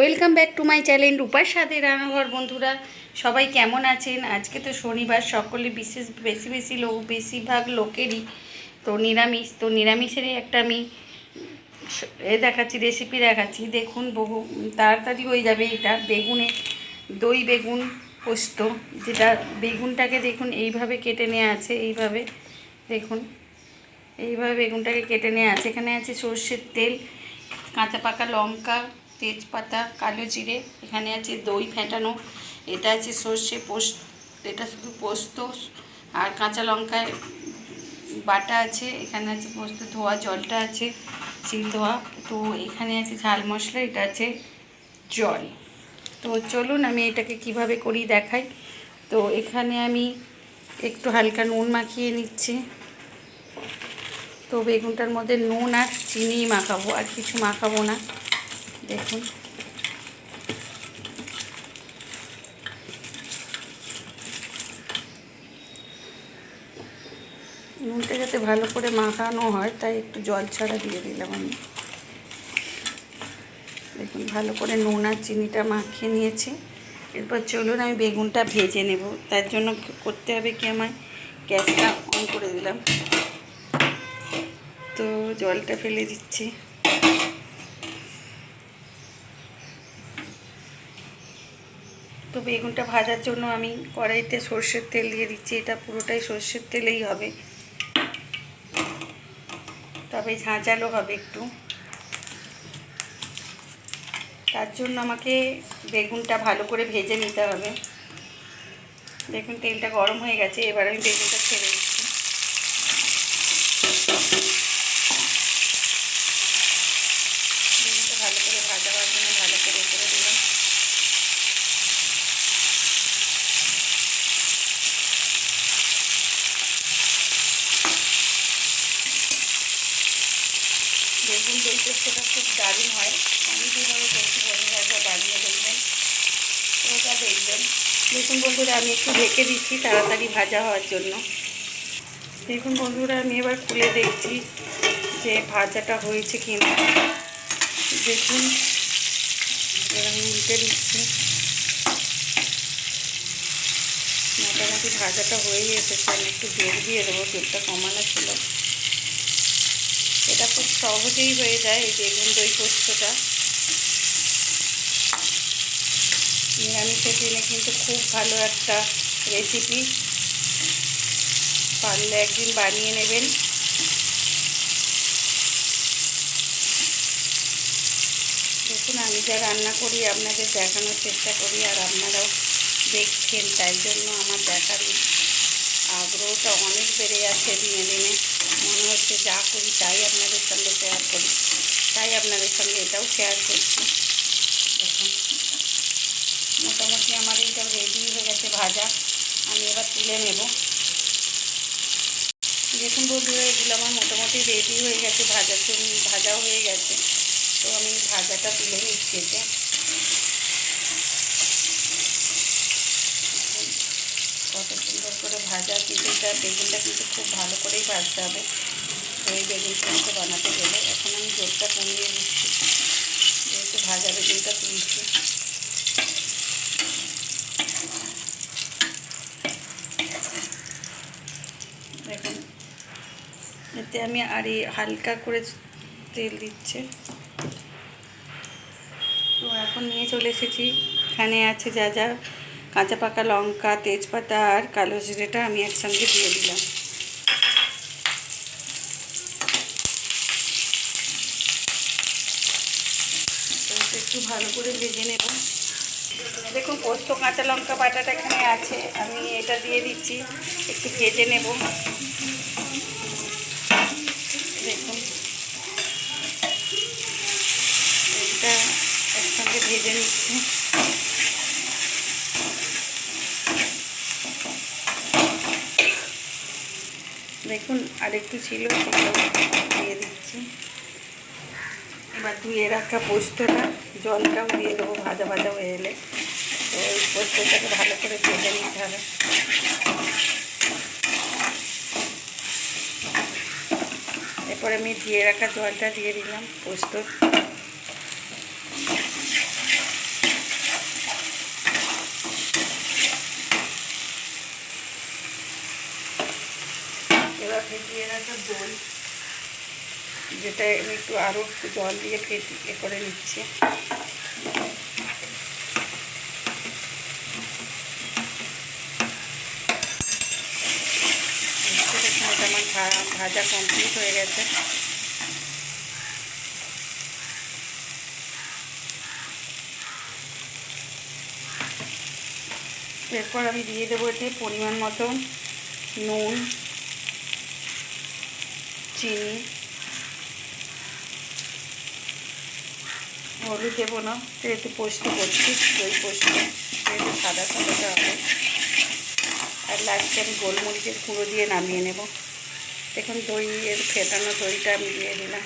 Welcome back to my channel রূপার সাথে রান্নাঘর বন্ধুরা। সবাই কেমন আছেন? আজকে তো শনিবার, সকলে বিশেষ, বেশি বেশি লোক, বেশিরভাগ লোকেরই তো নিরামিষ। তো নিরামিষেরই একটা আমি এ দেখাচ্ছি রেসিপি দেখাচ্ছি। দেখুন বহু, তাড়াতাড়ি হয়ে যাবে এটা। বেগুনে দই বেগুন পোস্ত, যেটা বেগুনটাকে দেখুন এইভাবে কেটে নেওয়া আছে, এইভাবে। দেখুন, এইভাবে বেগুনটাকে কেটে নেওয়া আছে। এখানে আছে সর্ষের তেল, কাঁচা পাকা লঙ্কা তেজপাতা, কালো জিরে, এখানে আছে দই ফেটানো, এটা আছে সর্ষে পোস্ত, এটা শুধু পোস্ত, আর কাঁচা লঙ্কায় বাটা আছে, এখানে আছে পোস্ত ধোয়া, জলটা আছে চিল ধোয়া, তো এখানে আছে ঝাল মশলা, এটা আছে জল। তো চলুন আমি এটাকে কীভাবে করি দেখাই। তো এখানে আমি একটু হালকা নুন মাখিয়ে নিচ্ছি। তো বেগুনটার মধ্যে নুন আর চিনি মাখাবো, আর কিছু মাখাবো না। দেখুন। নুনটা যাতে ভালো করে মাখানো হয়, তাই একটু জল ছাড়া দিয়ে দিলাম আমি। দেখুন, ভালো করে নুন আর চিনিটা মাখিয়ে নিয়েছি। এরপর চলুন, আমি বেগুনটা ভেজে নেব। তার জন্য করতে হবে কি, আমার গ্যাসটা অন করে দিলাম। তো জলটা ফেলে দিচ্ছি। তো বেগুনটা ভাজার জন্য আমি কড়াইতে সর্ষের তেল দিয়ে দিচ্ছি। এটা পুরোটাই সর্ষের তেলেই হবে। তবে ঝাঁঝালো হবে একটু। তার জন্য আমাকে বেগুনটা ভালো করে ভেজে নিতে হবে। দেখুন তেলটা গরম হয়ে গেছে, এবার আমি বেগুনটা ছেড়ে দিচ্ছি বেগুনটা ভালো করে ভাজা হওয়ার জন্য ভালো করে করে দিলাম পোস্তটা খুব দারুণ হয়। আমি যেভাবে করছি বন্ধুরা একবার বানিয়ে দেখবেন। ওটা দেখবেন। দেখুন বন্ধুরা, আমি একটু ঢেকে দিচ্ছি তাড়াতাড়ি ভাজা হওয়ার জন্য। দেখুন বন্ধুরা, আমি এবার খুলে দেখছি যে ভাজাটা হয়েছে কি না দেখুন আমি উল্টে দিচ্ছি। মোটামুটি ভাজাটা হয়েই এসেছে। আমি একটু জোর দিয়ে দেবো জোরটা কমানো ছিল। এটা খুব সহজেই হয়ে যায় এই বেগুন দই পোস্তটা। নিরামিষের দিনে কিন্তু খুব ভালো একটা রেসিপি পারলে একদিন বানিয়ে নেবেন। দেখুন, আমি যা রান্না করি, আপনাদের দেখানোর চেষ্টা করি, আর আপনারাও দেখছেন, তাই জন্য আমার দেখার আগ্রহটা অনেক বেড়ে যাচ্ছে দিনে দিনে। মনে হচ্ছে যা করি তাই আপনাদের সঙ্গে শেয়ার করি তাই আপনাদের সঙ্গে এটাও শেয়ার করছি দেখুন মোটামুটি আমার এইটা রেডি হয়ে গেছে ভাজা আমি এবার তুলে নেব দেখুন বন্ধুরা এগুলো আমার মোটামুটি রেডি হয়ে গেছে ভাজার জন্য ভাজাও হয়ে গেছে তো আমি ভাজাটা তুলে নিচ্ছি এটা কত সুন্দর করে ভাজা কিন্তু এটা বেগুনটা কিন্তু খুব ভালো করেই ভাজতে হবে তো এই বেগুন পোস্ত বানাতে গেলে এখন আমি জোরটা কমিয়ে দিচ্ছি। যেহেতু ভাজা বেগুনটা তুলছি। দেখুন, এতে আমি আর হালকা করে তেল দিচ্ছে। তো এখন নিয়ে চলে এসেছি। এখানে আছে যা যা কাঁচা পাকা লঙ্কা, তেজপাতা আর কালো জিরেটা আমি একসঙ্গে দিয়ে দিলাম। একটু ভালো করে ভেজে নেব। দেখুন, পোস্ত কাঁচা লঙ্কা বাটাটা এখানে আছে। আমি এটা দিয়ে দিচ্ছি, একটু ভেজে নেব। দেখুন, এটা একসঙ্গে ভেজে নিচ্ছি। দেখুন, আর একটু ছিল ধুয়ে রাখা পোস্তটা, জলটাও দিয়ে দেবো ভাজা ভাজা হয়ে এলে। তো ওই পোস্তটাকে ভালো করে ভেজে নিতে হবে। এরপরে আমি ধুয়ে রাখা জলটা দিয়ে দিলাম পোস্ত। এবার ভেজিয়ে রাখা দই। যেটা আমি একটু আরও একটু জল দিয়ে ফেটে, এ করে নিচ্ছি। আমার ভাজা কমপ্লিট হয়ে গেছে। এরপর আমি দিয়ে দেবো এতে পরিমাণ মতন নুন, চিনি হলুদ দেবো না, যেহেতু পোস্ত করছি, দই পোস্ত, যেহেতু সাদা সাদাটা হবে। আর লাস্টে আমি গোলমরিচের গুঁড়ো দিয়ে নামিয়ে নেব। দেখুন দই এর ফেটানো দইটা আমি দিয়ে দিলাম।